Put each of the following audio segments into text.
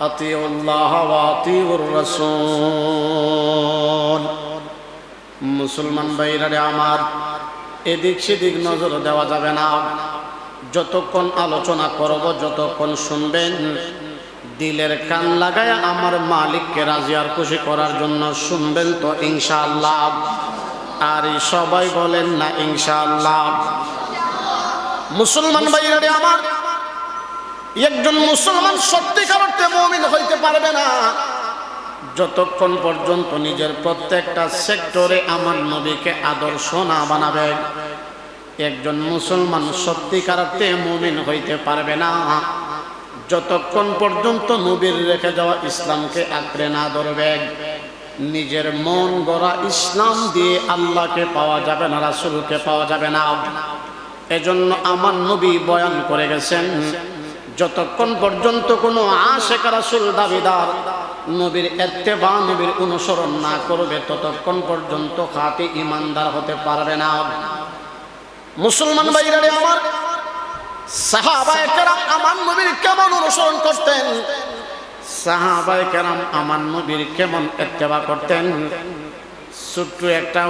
أطيعوا الله وأطيعوا الرسول মুসলমান ভাইরারে আমার এদিক সেদিক নজর দেওয়া যাবে না যতক্ষণ আলোচনা করব যতক্ষণ শুনবেন দিলের কান লাগায় আমার মালিককে রাজি আর খুশি করার জন্য শুনবেন তো ইনশাআল্লাহ আর সবাই বলেন না ইনশাআল্লাহ মুসলমান ভাইরারে আমার একজন মুসলমান সত্যিকার অর্থে মমিন হইতে পারবে না। যতক্ষণ পর্যন্ত নিজের প্রত্যেকটা সেক্টরে আমার নবীকে আদর্শ না বানাবে, একজন মুসলমান সত্যিকার অর্থে মমিন হইতে পারবে না। যতক্ষণ পর্যন্ত নবীর রেখে যাওয়া ইসলামকে আঁকড়ে না ধরবে, নিজের মন গড়া ইসলাম দিয়ে আল্লাহকে পাওয়া যাবে না, রাসুলকে পাওয়া যাবে না। এজন্য আমার নবী বয়ান করে গেছেন যতক্ষণ পর্যন্ত কোনো আশেখ রাসুল দাবিদার নবীর এত্তেবা নবীর অনুসরণ না করবে, ততক্ষণ পর্যন্ত খাতি ইমানদার হতে পারবে না। মুসলমান ভাইরারে আমার আমার নবীর কেমন অনুসরণ করতেন? আমার নবীর কেমন করতেন? একটা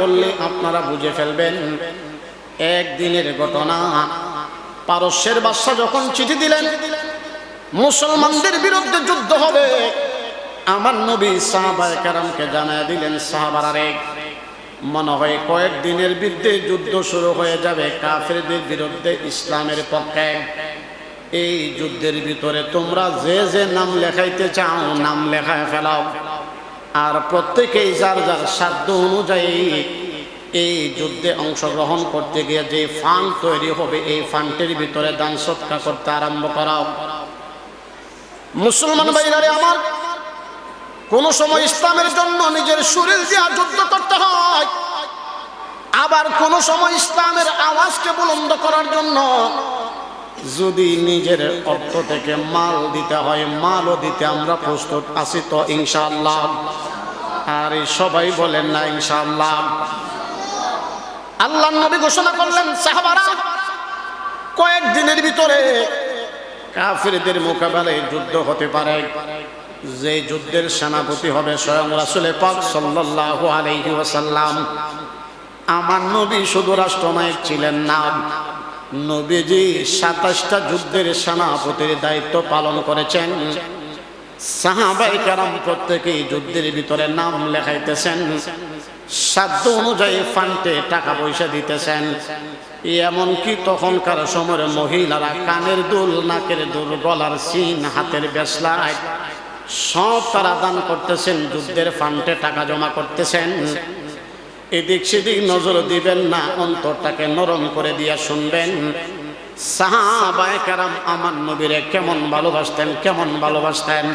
বললে আপনারা বুঝে ফেলবেন, একদিনের ঘটনা পারস্যের বাদশা যখন চিঠি দিলেন, মুসলমানদের বিরুদ্ধে যুদ্ধ হবে। আমার নবী সাহাবায়ে কেরামকে জানায় দিলেন, সাহাবারে মনে হয় কয়েকদিনের বিরুদ্ধে যুদ্ধ শুরু হয়ে যাবে কাফেরদের বিরুদ্ধে ইসলামের পক্ষে। এই যুদ্ধের ভিতরে তোমরা যে যে নাম লেখাইতে চাও, নাম লেখায় ফেলাও। আর প্রত্যেকেই যার যার সাধ্য অনুযায়ী এই যুদ্ধে অংশগ্রহণ করতে গিয়ে যে ফান্ড তৈরি হবে, এই ফান্ডের ভিতরে দান সৎকা করতে আরম্ভ করাও। মুসলমান ভাইরারে আমার কোন সময় ইসলামের জন্য নিজের শরীর দিয়া যুদ্ধ করতে হয়। আবার কোন সময় ইসলামের আওয়াজকে বুলন্দ করার জন্য যদি নিজের অর্থ থেকে মাল দিতে হয়, মালও দিতে আমরা প্রস্তুত আছি তো ইনশাআল্লাহ। আর সবাই বলেন না ইনশাআল্লাহ। আল্লাহ নবী ঘোষণা করলেন, সাহাবারা কয়েকদিনের ভিতরে কাফিরদের মোকাবেলায় যুদ্ধ হতে পারে। যে যুদ্ধের সেনাপতি হবে স্বয়ং রাসুলে পাক সাল্লাল্লাহু আলাইহি ওয়াসাল্লাম। আমার নবী শুধু রাষ্ট্রনায়ক ছিলেন না, নবীজি সাতাশটা যুদ্ধের সেনাপতির দায়িত্ব পালন করেছেন। সাহাবাই কারাম প্রত্যেকেই যুদ্ধের ভিতরে নাম লেখাইতেছেন। সাধ্য অনুযায়ী ফান্ডে টাকা পয়সা দিতেছেন। এমনকি তখনকার সময়ের মহিলারা কানের দুল, নাকের দুল, গলার সিন, হাতের বেসলায় সব তারা দান করতেছেন, যুদ্ধের ফান্ডে টাকা জমা করতেছেন। এদিক সেদিক নজর দিবেন না, অন্তরটাকে নরম করে দিয়া শুনবেন। সাহাবায়ে কারাম আমার নবীরে কেমন ভালোবাসতেন কেমন ভালোবাসতেন?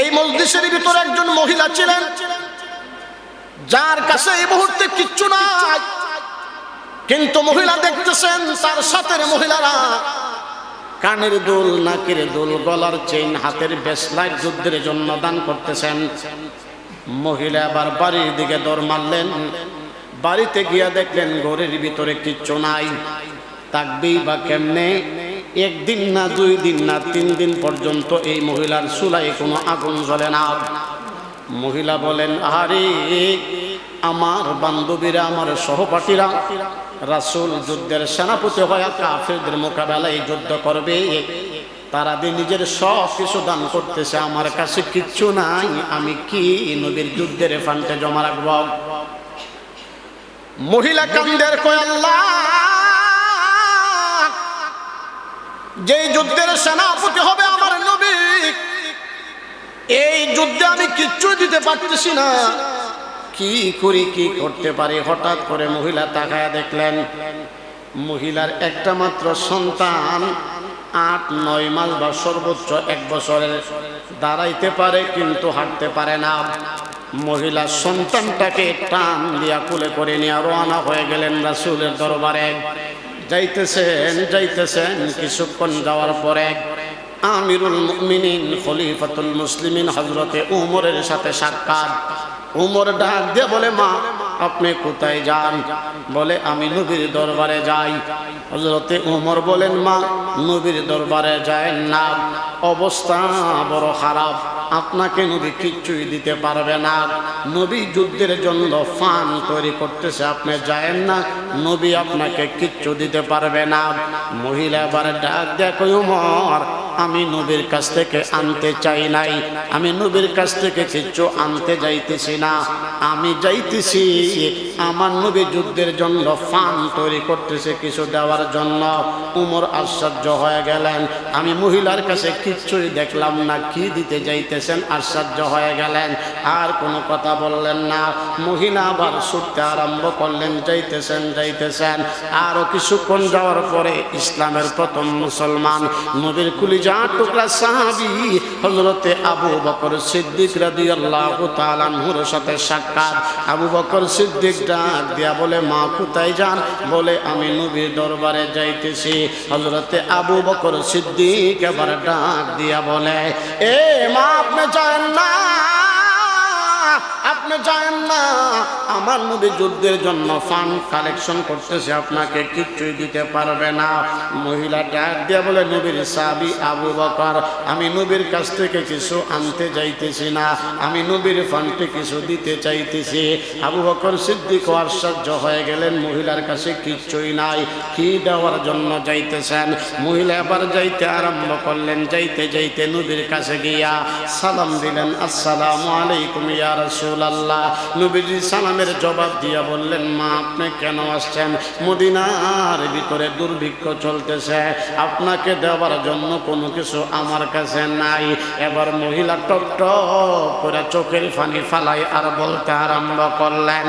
এই মসজিদের ভিতরে একজন মহিলা ছিলেন, যার কাছে এই মুহূর্তে কিচ্ছু নাই। কিন্তু মহিলা দেখতেছেন, তার সাথের মহিলারা কানের দুল, নাকের দুল, গলার চেইন, হাতের বেসলাইট যুদ্ধের জন্য দান করতেছেন। মহিলা আবার বাড়ির দিকে দর মারলেন। বাড়িতে গিয়া দেখলেন, ঘরের ভিতরে কিচ্ছু নাই। তাকবেই বা কেমনে? একদিন না দুই দিন না তিন দিন পর্যন্ত এই মহিলার চুলায় কোনো আগুন জ্বলে না। মহিলা বলেন আরে আমার বান্ধবীরা, আমার সহপাঠীরা, রাসুল যুদ্ধের সেনাপতি হয়ে কাফেরদের মোকাবেলায় যুদ্ধ করবে। তারা দিয়ে নিজের সব কিছু দান করতেছে, আমার কাছে কিচ্ছু নাই, আমি কি নবীর যুদ্ধের ফান্ডে জমা রাখব? মহিলা কান্দের কয়, আল্লাহ যেই যুদ্ধের সেনাপতি হবে আমার নবী, এই যুদ্ধে আমি কিচ্ছু দিতে পারতেছি না। কি করি, কি করতে পারি? হঠাৎ করে মহিলা তাকায় দেখলেন, মহিলার একটা মাত্র সন্তান আট, নয় মাস বা সর্বোচ্চ এক বছরের। দাঁড়াইতে পারে, কিন্তু হাঁটতে পারে না। মহিলা সন্তানটাকে টান দিয়া কুলে করে নিয়ে রওনা হয়ে গেলেন রাসুলের দরবারে। যাইতেছেন যাইতেছেন কিছুক্ষণ যাওয়ার পরে আমিরুল মুমিনিন, খলিফাতুল মুসলিমিন হজরতে উমরের সাথে সাক্ষাৎ। উমর ডাক দিয়ে বলে, মা আপনি কোথায় যান? বলে, আমি নবীর দরবারে যাই। হজরতে উমর বলেন, মা, নবীর দরবারে যায় না। অবস্থা বড় খারাপ। আপনাকে নবী কিচ্ছুই দিতে পারবে না। নবী যুদ্ধের জন্য ফান তৈরি করতেছে, আপনি যায়েন না। নবী আপনাকে কিচ্ছু দিতে পারবে না। মহিলা এবার ডাক দেখো উমর আমি নবীর কাছ থেকে আনতে চাই নাই। আমি নবীর কাছ থেকে কিচ্ছু আনতে যাইতেছি না। আমি যাইতেছি আমার নবী যুদ্ধের জন্য ফান তৈরি করতেছে কিছু দেওয়ার জন্য। উমর আশ্চর্য হয়ে গেলেন। আমি মহিলার কাছে কিচ্ছুই দেখলাম না, কি দিতে যাইতেছেন? আশ্চর্য হয়ে গেলেন। আর কোনো কথা বললেন না। মহিলা আবার ছুটতে আরম্ভ করলেন, যাইতেছেন যাইতেছেন। আরও কিছুক্ষণ যাওয়ার পরে ইসলামের প্রথম মুসলমান নবীর কুলিজা টুকরা সাহাবি হজরতে আবু বকর সিদ্দিক রাদিয়াল্লাহু তাআলা নূরের সাথে সাক্ষাৎ। আবু বকর সিদ্দিক ডাক দিয়া বলে, মা, কোথায় যান? বলে, আমি নবীর দরবারে যাইতেছি। হজরতে আবু বকর সিদ্দিক এবার ডাক দিয়া বলে, এ মা, আপনি যান না। আপনি জানেন না। আমার নবী যুদ্ধের জন্য ফান্ড কালেকশন করতেছে, আপনাকে কিচ্ছুই দিতে পারবে না। মহিলা ডাক দিয়ে বলে, নবীর সাবি আবু বকর, আমি নবীর কাছ থেকে কিছু আনতে যাইতেছি না। আমি নবীর ফান্ডে কিছু দিতে চাইতেছি। আবু বকর সিদ্দিক আশ্চর্য হয়ে গেলেন, মহিলার কাছে কিচ্ছুই নাই। কি দেওয়ার জন্য যাইতেছেন? মহিলা এবার যাইতে আরম্ভ করলেন, যাইতে যাইতে নবীর কাছে গিয়া সালাম দিলেন, আসসালামু আলাইকুম ইয়া রাসূলুল্লাহ। নবীজি সালামের জবাব দিয়া বললেন, মা, আপনি কেন আসছেন? মদিনার ভিতরে দুর্ভিক্ষ চলতেছে। আপনাকে দেওয়ার জন্য কোনো কিছু আমার কাছে নাই। এবার মহিলা টক টক করে চোখের ফানি ফালাই আর বলতে আরম্ভ করলেন,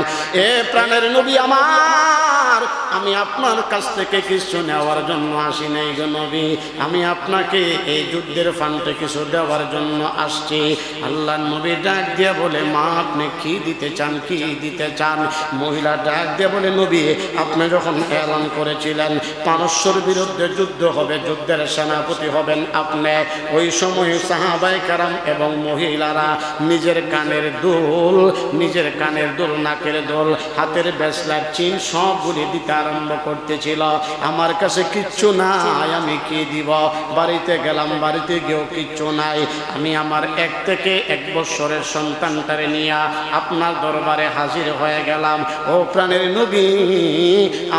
এ প্রাণের নবী আমার আমি আপনার কাছ থেকে কিছু নেওয়ার জন্য আসি নাই গো নবী। আমি আপনাকে এই যুদ্ধের ফান্ডে কিছু দেওয়ার জন্য আসছি। আল্লাহ নবী ডাক দিয়ে বলে, মা, আপনি কি দিতে চান, কি দিতে চান? মহিলা ডাক দিয়ে বলে, নবী, আপনি যখন এলান করেছিলেন, পারস্যর বিরুদ্ধে যুদ্ধ হবে, যুদ্ধের সেনাপতি হবেন আপনি। ওই সময় সাহাবাই কারাম এবং মহিলারা নিজের কানের দোল, নিজের কানের দোল, নাকের দোল, হাতের বেসলার চিন সবগুলি দিতে আরম্ভ করতেছিল। আমার কাছে কিচ্ছু নাই, আমি কি দিব? বাড়িতে গেলাম, বাড়িতে গিয়েও কিচ্ছু নাই। আমি আমার এক থেকে এক বছরের সন্তানটারে নিয়ে আপনার দরবারে হাজির হয়ে গেলাম। ও প্রাণের নবী,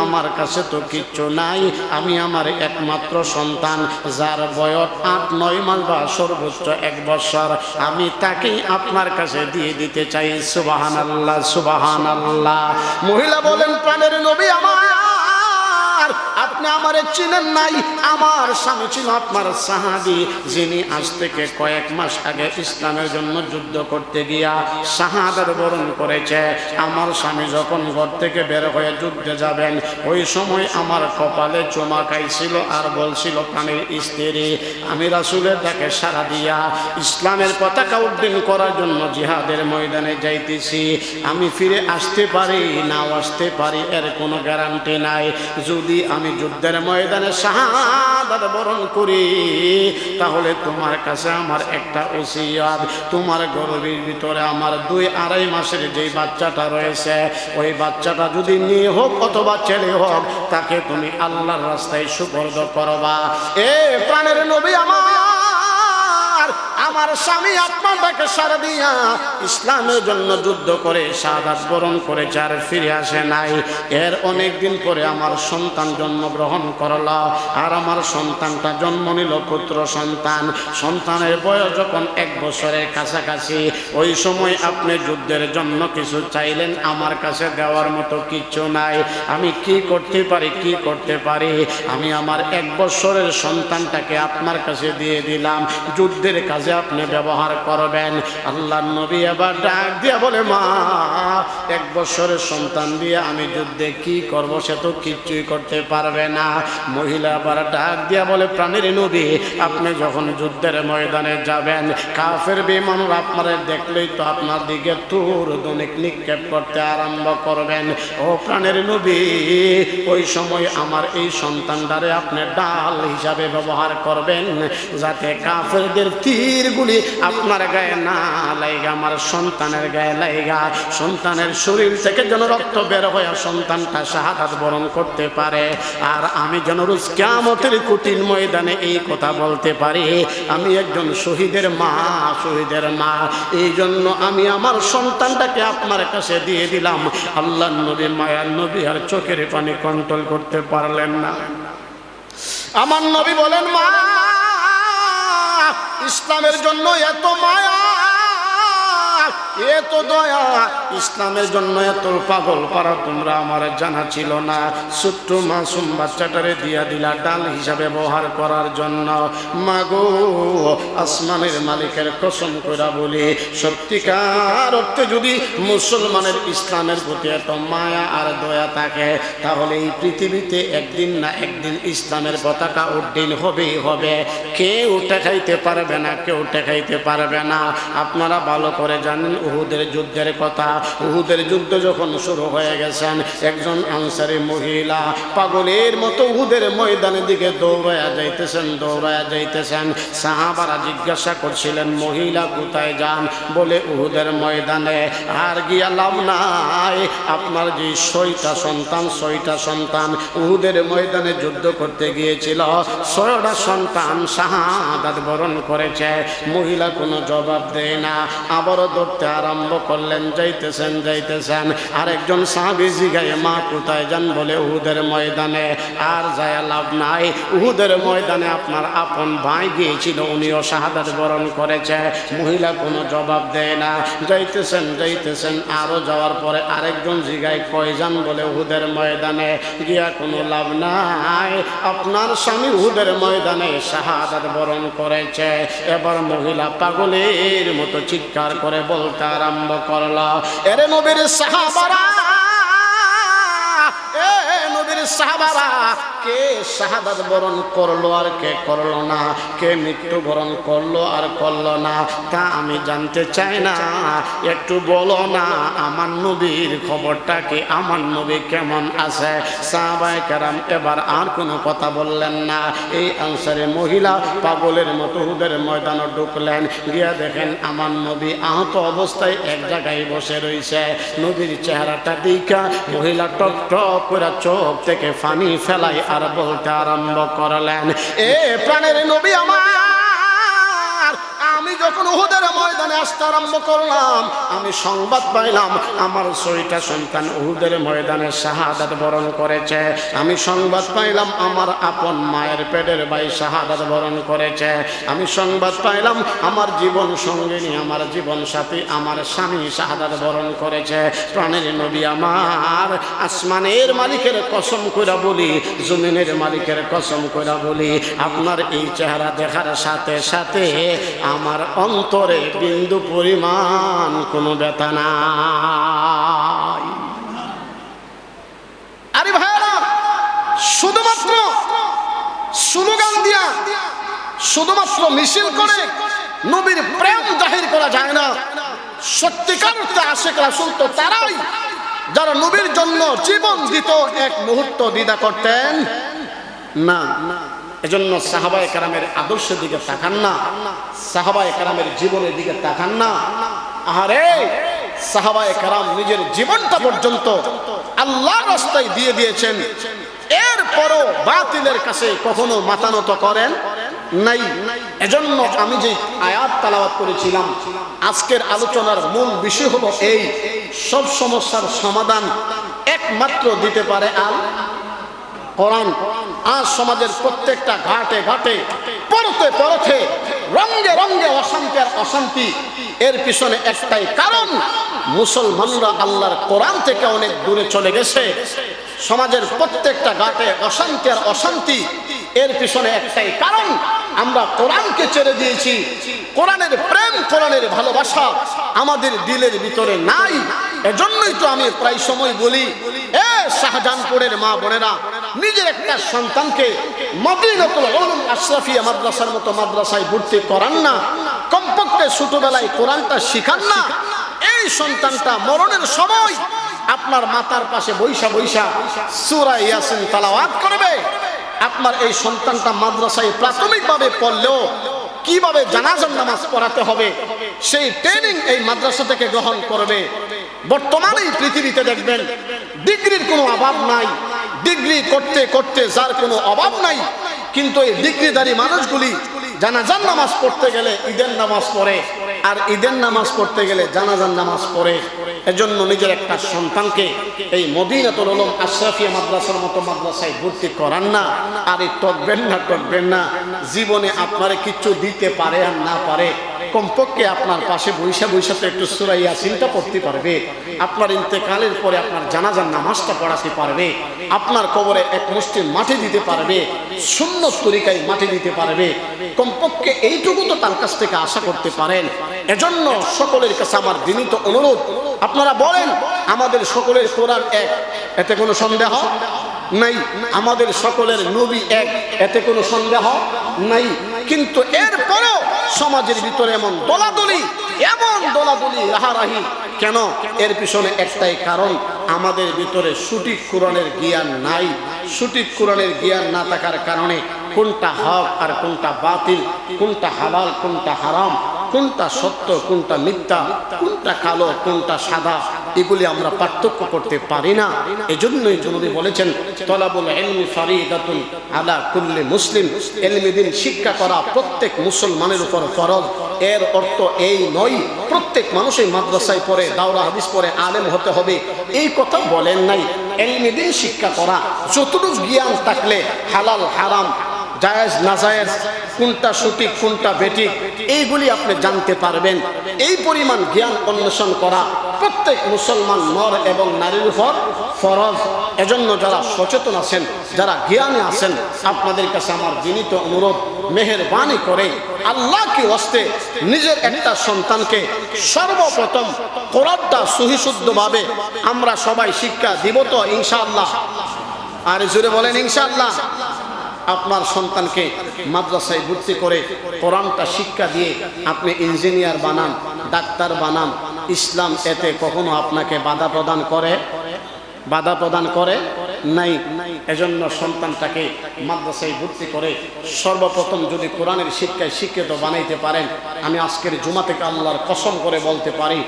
আমার কাছে তো কিচ্ছু নাই। আমি আমার একমাত্র সন্তান, যার বয়স আট, নয় মাস বা সর্বোচ্চ এক বছর আমি তাকেই আপনার কাছে দিয়ে দিতে চাই। সুবাহান আল্লাহ সুবাহান আল্লাহ মহিলা বলেন, প্রাণের নবী আমার আপনি আমারে চিনেন নাই? আমার স্বামী ছিল আপনার সাহাবি, যিনি আজ থেকে কয়েক মাস আগে ইসলামের জন্য যুদ্ধ করতে গিয়া শাহাদার বরণ করেছে। আমার স্বামী যখন ঘর থেকে বের হয়ে যুদ্ধে যাবেন, ওই সময় আমার কপালে চুমা খাইছিল আর বলছিল, প্রাণীর স্ত্রী, আমি রাসুলের তাকে সারা দিয়া ইসলামের পতাকা উড্ডীন করার জন্য জিহাদের ময়দানে যাইতেছি। আমি ফিরে আসতে পারি, নাও আসতে পারি, এর কোনো গ্যারান্টি নাই। যদি আমি যুদ্ধের ময়দানে শাহাদাত বরণ করি, তাহলে তোমার কাছে আমার একটা ওসিয়াত, তোমার গরবির ভিতরে আমার দুই আড়াই মাসের যেই বাচ্চাটা রয়েছে, ওই বাচ্চাটা যদি নিয়ে হোক অথবা ছেলে হোক, তাকে তুমি আল্লাহর রাস্তায় সুপর্দ করবা। এ প্রাণের নবী আমার আমার স্বামী আপনাকে সারা দিয়া ইসলামের জন্য যুদ্ধ করে সাদাত বরণ করে যার ফিরে আসে নাই। এর অনেক দিন পরে আমার সন্তান জন্মগ্রহণ করল আর আমার সন্তানটা জন্ম নিল পুত্র সন্তান। সন্তানের বয়স যখন এক বছরের কাছাকাছি, ওই সময় আপনি যুদ্ধের জন্য কিছু চাইলেন, আমার কাছে দেওয়ার মতো কিচ্ছু নাই। আমি কি করতে পারি, কি করতে পারি? আমি আমার এক বছরের সন্তানটাকে আপনার কাছে দিয়ে দিলাম। যুদ্ধের কাজে আপনি ব্যবহার করবেন। আল্লাহ নবী এবার ডাক দিয়া বলে, মা, এক বছরের সন্তান দিয়ে আমি যুদ্ধে কি করব সে তো কিচ্ছুই করতে পারবে না। মহিলা আবার ডাক দিয়া বলে, প্রাণীর নবী, আপনি যখন যুদ্ধের ময়দানে যাবেন, কাফের বিমান আপনারা দেখলেই তো আপনার দিকে তুর দনিক নিক্ষেপ করতে আরম্ভ করবেন। ও প্রাণের নবী, ওই সময় আমার এই সন্তানটারে আপনি ডাল হিসাবে ব্যবহার করবেন, যাতে কাফেরদের তীর তীরগুলি আপনার গায়ে না লাইগা, আমার সন্তানের গায়ে লাইগা। সন্তানের শরীর থেকে যেন রক্ত বের হয়ে সন্তানটা শাহাদাত বরণ করতে পারে। আর আমি যেন রোজ কেমতের কঠিন ময়দানে এই কথা বলতে পারি, আমি একজন শহীদের মা শহীদের মা। এই জন্য আমি আমার সন্তানটাকে আপনার কাছে দিয়ে দিলাম। আল্লাহ নবী, মায়ার নবী আর চোখের পানি কন্ট্রোল করতে পারলেন না। আমার নবী বলেন, মা ইসলামের জন্য এত মায়া এত দয়া, ইসলামের জন্য এত পাগল পারা তোমরা আমার জানা ছিল না। ছোট্ট মাসুম বাচ্চাটারে দিয়া দিলা ডাল হিসাবে ব্যবহার করার জন্য। মাগো, আসমানের মালিকের কসম করা বলি, সত্যিকার অর্থে যদি মুসলমানের ইসলামের প্রতি এত মায়া আর দয়া থাকে, তাহলে এই পৃথিবীতে একদিন না একদিন ইসলামের পতাকা উড্ডীন হবেই হবে। কেউ টেকাইতে পারবে না, কেউ টেকাইতে পারবে না। আপনারা ভালো করে জানেন উহুদের যুদ্ধের কথা। উহুদের যুদ্ধ যখন শুরু হয়ে গেছেন, একজন আনসারি মহিলা পাগলের মতো উহুদের ময়দানের দিকে দৌড়ায়া যাইতেছেন দৌড়ায়া যাইতেছেন। সাহাবারা জিজ্ঞাসা করছিলেন, মহিলা কোথায় যান? বলে, উহুদের ময়দানে। আর গিয়া লাভ নাই। আপনার যে ছয়টা সন্তান ছয়টা সন্তান উহুদের ময়দানে যুদ্ধ করতে গিয়েছিল, ছয়টা সন্তান শাহাদাত বরণ করেছে। মহিলা কোনো জবাব দেয় না। আবারও ধরতে আরম্ভ করলেন, যাইতেছেন যাইতেছেন। আরেকজন সাহাবি জিগায়, মা কোথায় যান? বলে, উহুদের ময়দানে। আর যায় লাভ নাই। উহুদের ময়দানে আপনার আপন ভাই গিয়েছিল, উনিও শাহাদাত বরণ করেছে। মহিলা কোনো জবাব দেয় না। যাইতেছেন যাইতেছেন। আরও যাওয়ার পরে আরেকজন জিগায়, কয় যান? বলে, উহুদের ময়দানে। গিয়া কোনো লাভ নাই। আপনার স্বামী উহুদের ময়দানে শাহাদাত বরণ করেছে। এবার মহিলা পাগলের মতো চিৎকার করে বলতে আরম্ভ করল। এরে নবীর সাহাবারা এ নবীর সাহাবারা কে শাহাদাত বরণ করল আর কে করল না? কে মৃত্যুবরণ করল আর করল না? তা আমি জানতে চাই না। একটু বলো না, আমার নবীর খবরটা কি? আমার নবী কেমন আছে? সাহাবাই কারাম এবার আর কোনো কথা বললেন না। এই আনসারে মহিলা পাগলের মতো হুদের ময়দানে ঢুকলেন। গিয়া দেখেন আমার নবী আহত অবস্থায় এক জায়গায় বসে রয়েছে নবীর চেহারাটা দিকা মহিলা টক টক করে চোখ থেকে ফানি ফেলাই আর বলতে আরম্ভ করলেন। এ প্রাণের নবী আমার আমি যখন উহুদের ময়দানে আসতে আরম্ভ করলাম, আমি সংবাদ পাইলাম, আমার ছয়টা সন্তান উহুদের ময়দানে শাহাদাত বরণ করেছে। আমি সংবাদ পাইলাম, আমার আপন মায়ের পেটের ভাই শাহাদাত বরণ করেছে। আমি সংবাদ পাইলাম, আমার জীবন সঙ্গিনী, আমার জীবন সাথী, আমার স্বামী শাহাদাত বরণ করেছে। প্রাণের নবী আমার, আসমানের মালিকের কসম করে বলি, জমিনের মালিকের কসম কইরা বলি, আপনার এই চেহারা দেখার সাথে সাথে আমার অন্তরে বিন্দু পরিমাণ কোনো ব্যথা নাই। আরে ভাইরা শুধুমাত্র স্লোগান দিয়া, শুধুমাত্র মিছিল করে নবীর প্রেম জাহির করা যায় না। সত্যিকার আশেক রাসুল তো তারাই যারা নবীর জন্য জীবন দিত, এক মুহূর্ত দ্বিধা করতেন। না না। এজন্য সাহাবায় কারামের আদর্শের দিকে তাকান না, সাহাবায় কারামের জীবনের দিকে তাকান না। আহারে, সাহাবায় কারাম নিজের জীবনটা পর্যন্ত আল্লাহ রাস্তায় দিয়ে দিয়েছেন। এরপরও বাতিলের কাছে কখনো মাতানত করেন নাই। এজন্য আমি যে আয়াত তালাবাত করেছিলাম, আজকের আলোচনার মূল বিষয় হলো এই, সব সমস্যার সমাধান একমাত্র দিতে পারে আল কোরআন আজ সমাজের প্রত্যেকটা ঘাটে ঘাটে, পরতে পরতে রঙ্গে রঙ্গে অশান্তি আর অশান্তি। এর পিছনে একটাই কারণ, মুসলমানরা আল্লাহর কোরআন থেকে অনেক দূরে চলে গেছে। সমাজের প্রত্যেকটা ঘাটে অশান্তি আর অশান্তি। এর পিছনে একটাই কারণ, আমরা কোরআনকে ছেড়ে দিয়েছি। কোরআনের প্রেম, কোরআনের ভালোবাসা আমাদের দিলের ভিতরে নাই। এজন্যই তো আমি প্রায় সময় বলি, এ শাহজাহানপুরের মা বোনেরা নিজের একটা সন্তানকে মদিনাতুল উলুম আশরাফিয়া মাদ্রাসার মতো মাদ্রাসায় ভর্তি করান না, কমপক্ষে ছোটবেলায় কোরআনটা শিখান না। এই সন্তানটা মরণের সময় আপনার মাতার পাশে বৈশা বৈশা সূরা ইয়াসিন তালাওয়াত করবে। আপনার এই সন্তানটা মাদ্রাসায় প্রাথমিকভাবে পড়লেও কীভাবে জানাজার নামাজ পড়াতে হবে, সেই ট্রেনিং এই মাদ্রাসা থেকে গ্রহণ করবে। বর্তমানে পৃথিবীতে দেখবেন, ডিগ্রির কোনো অভাব নাই ডিগ্রি করতে করতে যার কোনো অভাব নাই, কিন্তু এই ডিগ্রিধারী মানুষগুলি জানাজান নামাজ পড়তে গেলে ঈদের নামাজ পড়ে, আর ঈদের নামাজ পড়তে গেলে জানাজান নামাজ পড়ে। এজন্য নিজের একটা সন্তানকে এই মদিনাতুল উলুম আশরাফিয়া মাদ্রাসার মতো মাদ্রাসায় ভর্তি করান না, আর এই টকবেন না টকবেন না। জীবনে আপনারে কিচ্ছু দিতে পারে আর না পারে কমপক্ষে আপনার পাশে বৈশা বৈশা তো একটু সুরাইয়া চিন্তা পড়তে পারবে। আপনার ইন্তেকালের পরে আপনার জানাজার নামাজটা পড়াতে পারবে। আপনার কবরে এক মুষ্টি মাটি দিতে পারবে। শূন্য তরিকায় মাটি দিতে পারবে। কমপক্ষে এইটুকু তো তার কাছ থেকে আশা করতে পারেন। এজন্য সকলের কাছে আমার বিনীত অনুরোধ, আপনারা বলেন, আমাদের সকলের কোরআন এক, এতে কোনো সন্দেহ নাই? আমাদের সকলের নবী এক, এতে কোনো সন্দেহ নাই? কিন্তু এরপরেও সমাজের ভিতরে এমন দলাদলি এমন দলাদলি রাহারাহি। কেন? এর পিছনে একটাই কারণ, আমাদের ভিতরে সঠিক কোরআনের জ্ঞান নাই। সঠিক কোরআনের জ্ঞান না থাকার কারণে কোনটা হক আর কোনটা বাতিল, কোনটা হালাল, কোনটা হারাম, কোনটা সত্য, কোনটা মিথ্যা কোনটা কালো, কোনটা সাদা, এগুলি আমরা পার্থক্য করতে পারি না। এজন্যই জনবী বলেছেন, তলাবুল এলমি ফারিদাতুন আলা কুল্লি মুসলিম। এলমি দিন শিক্ষা করা প্রত্যেক মুসলমানের উপর ফরজ। এর অর্থ এই নয়, প্রত্যেক মানুষই মাদ্রাসায় পড়ে, দাওরা হাদিস পড়ে, আলেম হতে হবে। এই কথা বলেন নাই। এলমি দিন শিক্ষা করা, যতটুকু জ্ঞান থাকলে হালাল, হারাম, জায়েজ, নাজায়েজ কোনটা সঠিক, কোনটা বেঠিক, এইগুলি আপনি জানতে পারবেন। এই পরিমাণ জ্ঞান অন্বেষণ করা প্রত্যেক মুসলমান নর এবং নারীর উপর ফরজ। এজন্য যারা সচেতন আছেন, যারা জ্ঞানে আছেন, আপনাদের কাছে আমার বিনীত অনুরোধ, মেহরবানি করে আল্লাহকে অস্তে নিজের একটা সন্তানকে সর্বপ্রথম কোরআনটা সহিশুদ্ধভাবে আমরা সবাই শিক্ষা দিব তো, ইনশাআল্লাহ। আর জুড়ে বলেন, ইনশাআল্লাহ। আপনার সন্তানকে মাদ্রাসায় ভর্তি করে কোরআনটা শিক্ষা দিয়ে আপনি ইঞ্জিনিয়ার বানান, ডাক্তার বানান, ইসলাম এতে কখনো আপনাকে বাধা প্রদান করে? বাধা প্রদান করে? নাই। এজন্য সন্তানটাকে মাদ্রাসায় ভর্তি করে সর্বপ্রথম যদি কোরআনের শিক্ষায় শিক্ষিত বানাইতে পারেন, আমি আজকের জুমা থেকে আল্লাহর কসম করে বলতে পারি,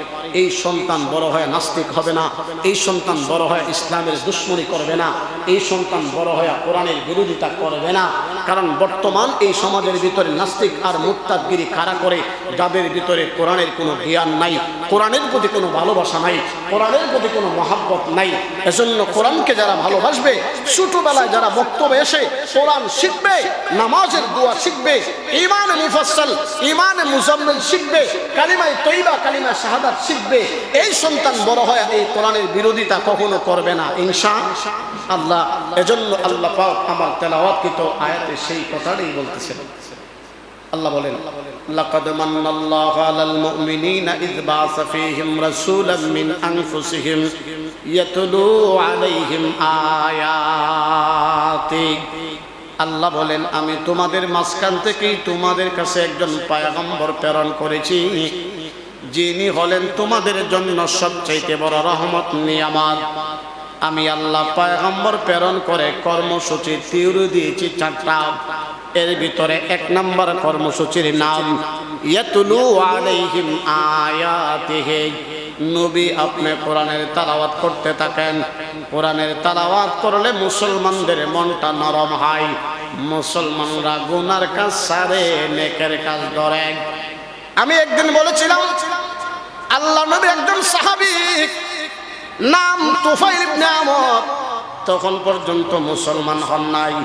এই সন্তান বড় হয়ে নাস্তিক হবে না, এই সন্তান বড় হয়ে ইসলামের দুশ্মনী করবে না, এই সন্তান বড় হয়ে কোরআনের বিরোধিতা করবে না। কারণ বর্তমান এই সমাজের ভিতরে নাস্তিক আর মুক্তাদগিরি কারা করে, যাদের ভিতরে কোরআনের কোনো জ্ঞান নাই, কোরআনের প্রতি কোনো ভালোবাসা নাই কোরআনের প্রতি কোনো মহাব্বত নাই। এজন্য কোরআনকে যারা ভালোবাসবে, ছোটবেলায় যারা বক্তব্য এসে কোরআন শিখবে, নামাজের দোয়া শিখবে ইমান মুফাসসাল ইমান মুজাম্মিল শিখবে, কালিমায় তৈবা কালিমা শাহাদাত শিখবে, এই সন্তান বড় হয় এই কোরআনের বিরোধিতা কখনো করবে না, ইনশা আল্লাহ। এজন্য আল্লাহ পাক আমার তেলাওয়াতকৃত আয়াতে সেই কথাটাই বলতেছেন। আল্লাহ বলেন লাকাদ মান্নাল্লাহু আলাল মুমিনিনা ইয বাআসা ফীহিম রাসূলাম মিন আনফুসিহিম ইয়াতলু আলাইহিম আয়াতি আল্লাহ বলেন, আমি তোমাদের মাঝখান থেকেই তোমাদের কাছে একজন পায়গম্বর প্রেরণ করেছি, যিনি হলেন তোমাদের জন্য সবচাইতে বড় রহমত, নিয়ামত। আমি আল্লাহ পায়গম্বর প্রেরণ করে কর্মসূচি তিউরু দিয়েছি চারটা। এর ভিতরে এক নম্বর কর্মসূচির নাম, ইয়াতুলু আলাইহিম আয়াতিহি। নবী আপনি কোরআনের তালাওয়াত করতে থাকেন। কোরআনের তালাওয়াত করলে মুসলমানদের মনটা নরম হয়। মুসলমানরা গুনার কাজ সারে, নেকের কাজ ধরে। আমি একদিন বলেছিলাম, আল্লাহ নবী একজন সাহাবিক নাম তোফাইল ইবনে আমর তখন পর্যন্ত মুসলমান হন নাই।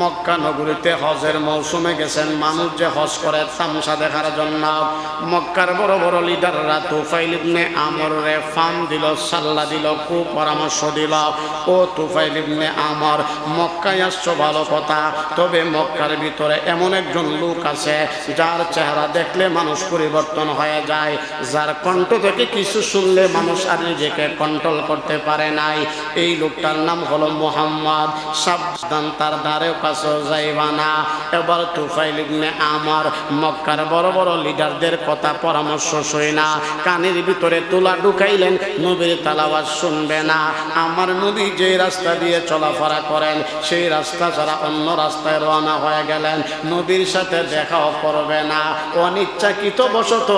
মক্কা নগরীতে হজের মৌসুমে গেছেন। মানুষ যে হজ করে তামসা দেখার জন্য। মক্কার বড় বড় লিডাররা তুফাইল ইবনে আমর রে ফাম দিল, সাল্লা দিল কু পরামর্শ দিল। ও তুফাইল ইবনে আমর, মক্কায় আসছো ভালো কথা। তবে মক্কার ভিতরে এমন একজন লোক আছে, যার চেহারা দেখলে মানুষ পরিবর্তন হয়ে যায়। যার কণ্ঠ থেকে কিছু শুনলে মানুষ আর নিজেকে কন্ট্রোল করতে পারে নাই। এই লোকটার নাম হলো হলো মোহাম্মদ, সাবধান, তার দ্বারেও কাছে যাইবা না। এবার তুফাইল ইবনে আমার মক্কার বড় বড় লিডারদের কথা পরামর্শ শুই না। কানের ভিতরে তুলা ঢুকাইলেন, নবীর তালাওয়াজ শুনবে না। আমার নবী যে রাস্তা দিয়ে চলাফেরা করেন, সেই রাস্তা ছাড়া অন্য রাস্তায় রওনা হয়ে গেলেন। নবীর সাথে দেখাও করবে না। অনিচ্ছাকৃত বশত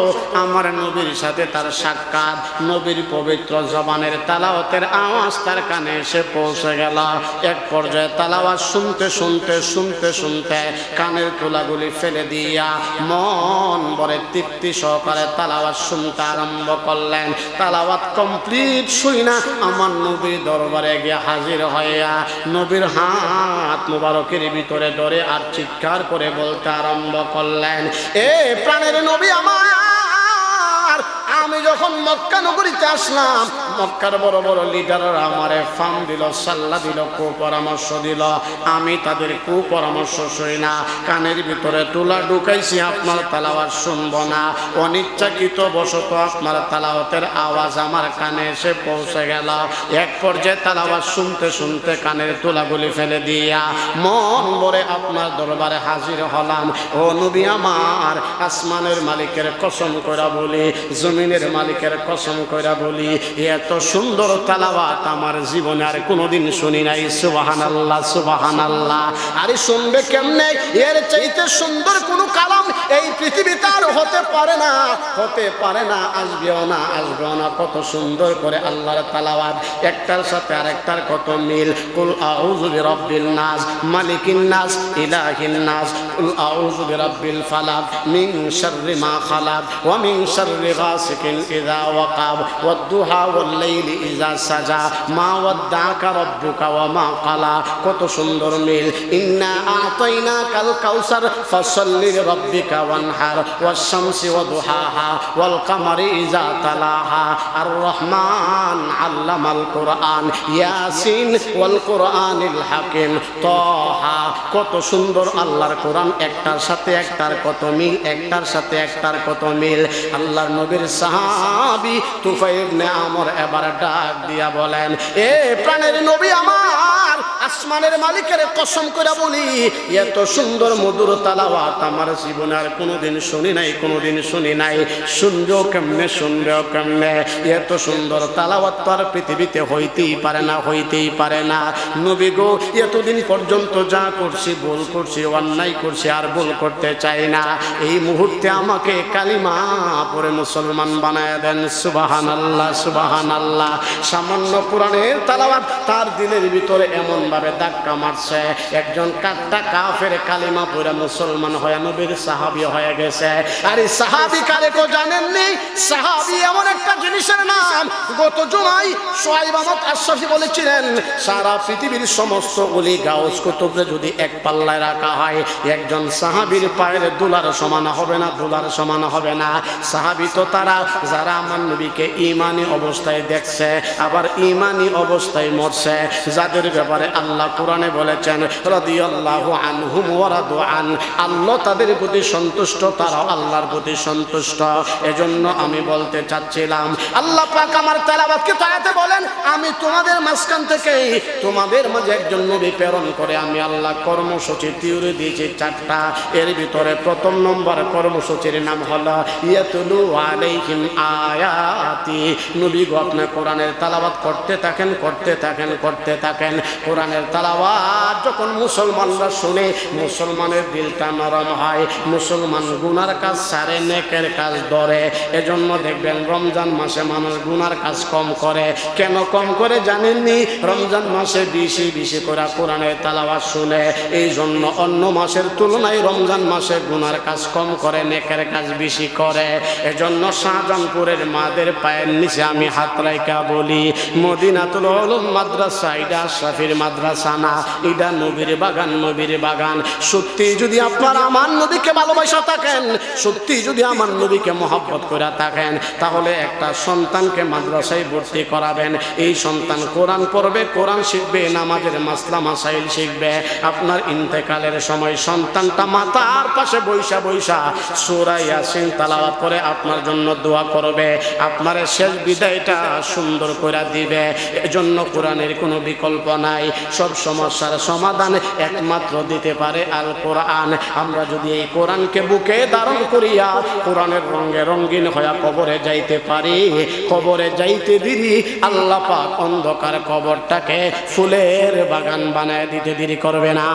আমার নবীর সাথে তার সাক্ষাৎ। নবীর পবিত্র জবানের তালাওয়াতের আওয়াজ তার কানে এসে পৌঁছে গেল এক পর্যায়ে তালাওয়াজ শুনতে শুনতে শুনতে শুনতে কানের তুলাগুলি ফেলে দিয়া মন বরে তৃপ্তি সহকারে তালাওয়াত শুনতে আরম্ভ করলেন। তালাওয়াত কমপ্লিট শুই না আমার নবীর দরবারে গিয়ে হাজির হইয়া নবীর হাত মুবারকের ভিতরে ধরে আর চিৎকার করে বলতে আরম্ভ করলেন, এ প্রাণের নবী আমার, আমি যখন মক্কা নগরীতে আসলাম মক্কার বড় বড় লিডাররা আমারে ফার্ম দিল, সাল্লা দিল, কুপরামর্শ দিল। আমি তাদের কুপরামর্শ শুই না। কানের ভিতরে তুলা ঢুকাইছি, আপনার তালাওয়াত শুনব না। অনিচ্ছাকৃত বশত আপনার তালাওয়াতের আওয়াজ আমার কানে এসে পৌঁছে গেল। এক পর্যায়ে তালাওয়াত শুনতে শুনতে কানের তুলাগুলি ফেলে দিয়া মন ভরে আপনার দরবারে হাজির হলাম। ও নবী আমার, আসমানের মালিকের কসম করা বলি, জমিনের মালিকের কসম করা বলি, এত সুন্দর তালাবাত আমার জীবনে আর কোনোদিন শুনি নাই। সুবাহান আল্লাহ সুবাহান আল্লাহ আরে শুনবে কেমনে? এর চাইতে সুন্দর কোনো কালাম এই পৃথিবীতে আর হতে পারে না। হতে পারে না, আসবেও না আসবেও না। কত সুন্দর করে আল্লাহর তালাবাদ একটার সাথে আরেকটার কত মিল। কুল আউযু বিরাব্বিল নাস, মালিকিন নাস, ইলাহিন নাস। কুল আউযু বিরাব্বিল ফালাক, মিন শাররি মা খালাক, ওয়া মিন শাররি গাসিকিন ইযা ওয়াকাব। ওয়াদ-দুহা ইযা সাজা, মা রাব্বুকা ওয়া মা কত সুন্দর মিল। ইন্না আ'তাইনাকাল কাউসার, ফাসাল্লি লিরাব্বিকা ওয়ানহার ওয়াশ-শামসি ওয়াদুহাহা ওয়াল কামারি ইযা তালাহা। আর রহমান আল্লামাল ইয়াসিন ওয়াল হাকিম। কত সুন্দর আল্লাহর কোরআন। একটার সাথে একটার কত মিল, একটার সাথে একটার কত মিল। আল্লাহর নবীর সাহাবী তুফাইল নে আমর এবার ডাক দিয়া বলেন এ প্রাণের নবী আমার আসমানের মালিকের কসম করে বলি, এত সুন্দর মধুর তালাওয়াত আমার জীবনে আর কোনোদিন শুনি নাই, কোনোদিন শুনি নাই। শুনবেও কেমনে শুনবেও কেমনে? এত সুন্দর তালাওয়াত তো আর পৃথিবীতে হইতেই পারে না, হইতেই পারে না। নবী গো, এতদিন পর্যন্ত যা করছি, ভুল করছি, অন্যায় করছি, আর ভুল করতে চাই না। এই মুহূর্তে আমাকে কালিমা পরে মুসলমান বানায় দেন সুবাহান আল্লাহ সুবাহান আল্লাহ সামান্য কোরআনের তালাওয়াত তার দিলের ভিতরে এমন ভাবে ধাক্কা মারছে। একজন কাট্টা কাফের কালিমা পরে মুসলমান হয়ে নবীর সাহাবি হয়ে গেছে। আর এই সাহাবি কারে কো জানেননি? সাহাবি এমন একটা জিনিসের নাম। গত জুমাই সোয়াইব আহমদ আশরাফি বলেছিলেন, সারা পৃথিবীর সমস্ত অলি গাউস কুতুবরে যদি এক পাল্লায় রাখা হয়, একজন সাহাবির পায়ের দুলার সমান হবে না, দুলার সমান হবে না। সাহাবি তো তারা, যারা আমার নবীকে ইমানি অবস্থায় দেখছে, আবার ইমানি অবস্থায় মরছে, যাদের ব্যাপারে আল্লাহ কোরআনে বলেছেন, রাদিয়াল্লাহু আনহুম ওয়া রাদু আন। আল্লাহ তাদের প্রতি সন্তুষ্ট তারা আল্লাহর প্রতি সন্তুষ্ট। এজন্য আমি বলতে চাচ্ছিলাম, আল্লাহ পাক আমার তেলাবাতকে তায়াতে বলেন, আমি তোমাদের মাঝখান থেকে তোমাদের মাঝে একজন নবী প্রেরণ করে আমি আল্লাহ কর্মসূচি তিউরে দিয়েছি চারটা। এর ভিতরে প্রথম নম্বর কর্মসূচির নাম হলো, ইয়াতুলু আলাইহিম আয়াতি। নবী গো কোরআনের তালাবাত করতে থাকেন করতে থাকেন করতে থাকেন। কোরআনের তালাবাত যখন মুসলমানরা শুনে, মুসলমানের দিলটা নরম হয়, মুসলমান গুনার কাজ সারে, নেকের কাজ ধরে। এজন্য দেখবেন রমজান মাসে মানুষ গুনার কাজ কম করে। কেন কম করে জানেননি? রমজান মাসে বেশি বেশি করে কোরআনের তালাবাত শুনে। এই জন্য অন্য মাসের তুলনায় রমজান মাসে গুনার কাজ কম করে, নেকের কাজ বেশি করে। এজন্য শাহজাহানপুরের মাদের পায়ের নিচে আমি হাত রাইকা বলি। মদিনাতুল মাদ্রাসা ইডা শাফির মাদ্রাসা মাদ্রাসা না এটা নবীর বাগান নবীর বাগান। সত্যি যদি আপনার আমার নবীকে ভালোবাসা থাকেন, সত্যি যদি আমার নবীকে মহব্বত করে থাকেন, তাহলে একটা সন্তানকে মাদ্রাসায় ভর্তি করাবেন। এই সন্তান কোরআন পড়বে, কোরআন শিখবে, নামাজের মাসলা, মাসাইল শিখবে। আপনার ইন্তেকালের সময় সন্তানটা মাতার পাশে বৈশা বৈশা সুরা ইয়াসিন তালাওয়াত করে আপনার জন্য দোয়া করবে। আপনার শেষ বিদায়টা সুন্দর করে দিবে। এজন্য কোরআনের কোনো বিকল্প নাই। সব সমস্যার সমাধান একমাত্র দিতে পারে আল কোরআন। আমরা যদি এই কোরআনকে বুকে ধারণ করিয়া কোরআনের রঙে রঙিন হইয়া কবরে যাইতে পারি, কবরে যাইতে দিদি আল্লাহ পাক অন্ধকার কবরটাকে ফুলের বাগান বানায় দিতে দেরি করবে না।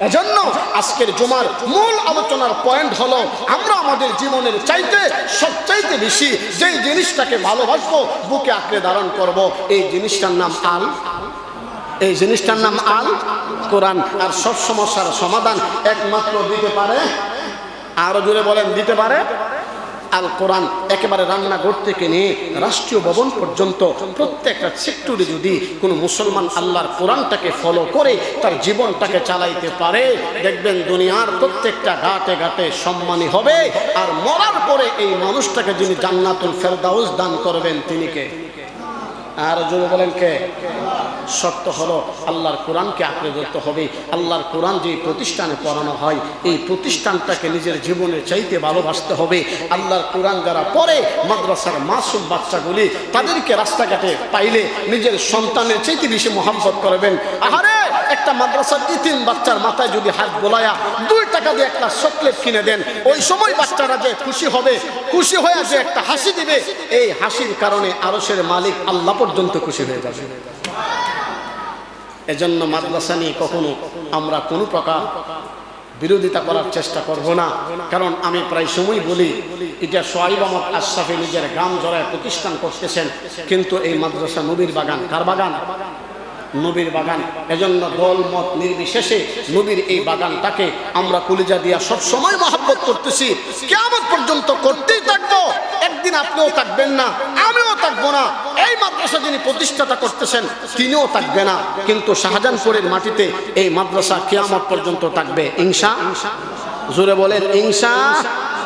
এজন্য আজকের জুমার মূল আলোচনার পয়েন্ট হলো, আমরা আমাদের জীবনের চাইতে সবচাইতে বেশি যেই জিনিসটাকে ভালোবাসবো, বুকে আঁকড়ে ধারণ করব, এই জিনিসটার নাম আল। এই জিনিসটার নাম আল, কোরআন। আর সব সমস্যার সমাধান একমাত্র দিতে পারে, আরও জুড়ে বলেন, দিতে পারে? আল কোরআন একেবারে রান্নাঘর থেকে নিয়ে রাষ্ট্রীয় ভবন পর্যন্ত প্রত্যেকটা সেক্টরে যদি কোনো মুসলমান আল্লাহর কোরআনটাকে ফলো করে, তার জীবনটাকে চালাইতে পারে, দেখবেন দুনিয়ার প্রত্যেকটা ঘাটে ঘাটে সম্মানী হবে। আর মরার পরে এই মানুষটাকে যিনি জান্নাতুল ফেরদাউস দান করবেন, তিনি কে? আর যদি বলেন কে? সত্য হলো আল্লাহর কোরআনকে আঁকড়ে ধরতে হবে। আল্লাহর কোরআন যে প্রতিষ্ঠানে পড়ানো হয়, এই প্রতিষ্ঠানটাকে নিজের জীবনে চাইতে ভালোবাসতে হবে। আল্লাহর কোরআন যারা পড়ে, মাদ্রাসার মাসুম বাচ্চাগুলি, তাদেরকে রাস্তাঘাটে পাইলে নিজের সন্তানের চাইতে বেশি মহাব্বত করবেন। আহারে, একটা মাদ্রাসার ইতিম বাচ্চার মাথায় যদি হাত গোলায়া দুই টাকা দিয়ে একটা চকলেট কিনে দেন, ওই সময় বাচ্চারা যে খুশি হবে, খুশি হয়ে যে একটা হাসি দিবে, এই হাসির কারণে আরসের মালিক আল্লাহ পর্যন্ত খুশি হয়ে যাবে। এজন্য মাদ্রাসা নিয়ে কখনো আমরা কোনো প্রকার বিরোধিতা করার চেষ্টা করব না। কারণ আমি প্রায় সময় বলি, এটা সোয়াইব আহমদ আশরাফি নিজের গ্রাম জড়ায় প্রতিষ্ঠান করতেছেন, কিন্তু এই মাদ্রাসা নবীর বাগান, কার বাগান? নবীর বাগান। এজন্য দল, মত নির্বিশেষে নবীর এই বাগানটাকে আমরা কলিজা দিয়া সব সময় মহাব্বত করতেছি। কেমন পর্যন্ত করতেই থাকব। একদিন আপনিও থাকবেন না, আমিও থাকব না। এই মাদ্রাসা যিনি প্রতিষ্ঠাতা করতেছেন, তিনিও থাকবে না। কিন্তু শাহজাহানপুরের মাটিতে এই মাদ্রাসা কেয়ামত পর্যন্ত থাকবে। ইনসা জোরে বলেন ইনসা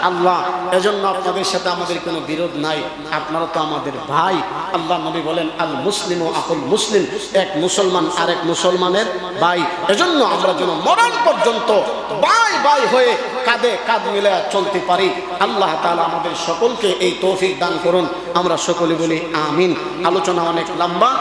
আল্লাহ, এজন্য আপনাদের সাথে আমাদের কোনো বিরোধ নাই। আপনারা তো আমাদের ভাই। আল্লাহ নবী বলেন, আল মুসলিম ও আকুল মুসলিম। এক মুসলমান আরেক মুসলমানের ভাই। এজন্য আমরা যেন মরণ পর্যন্ত ভাই ভাই হয়ে কাঁধে কাঁধ মিলে চলতে পারি। আল্লাহ তাআলা আমাদের সকলকে এই তৌফিক দান করুন। আমরা সকলে বলি, আমিন। আলোচনা অনেক লম্বা।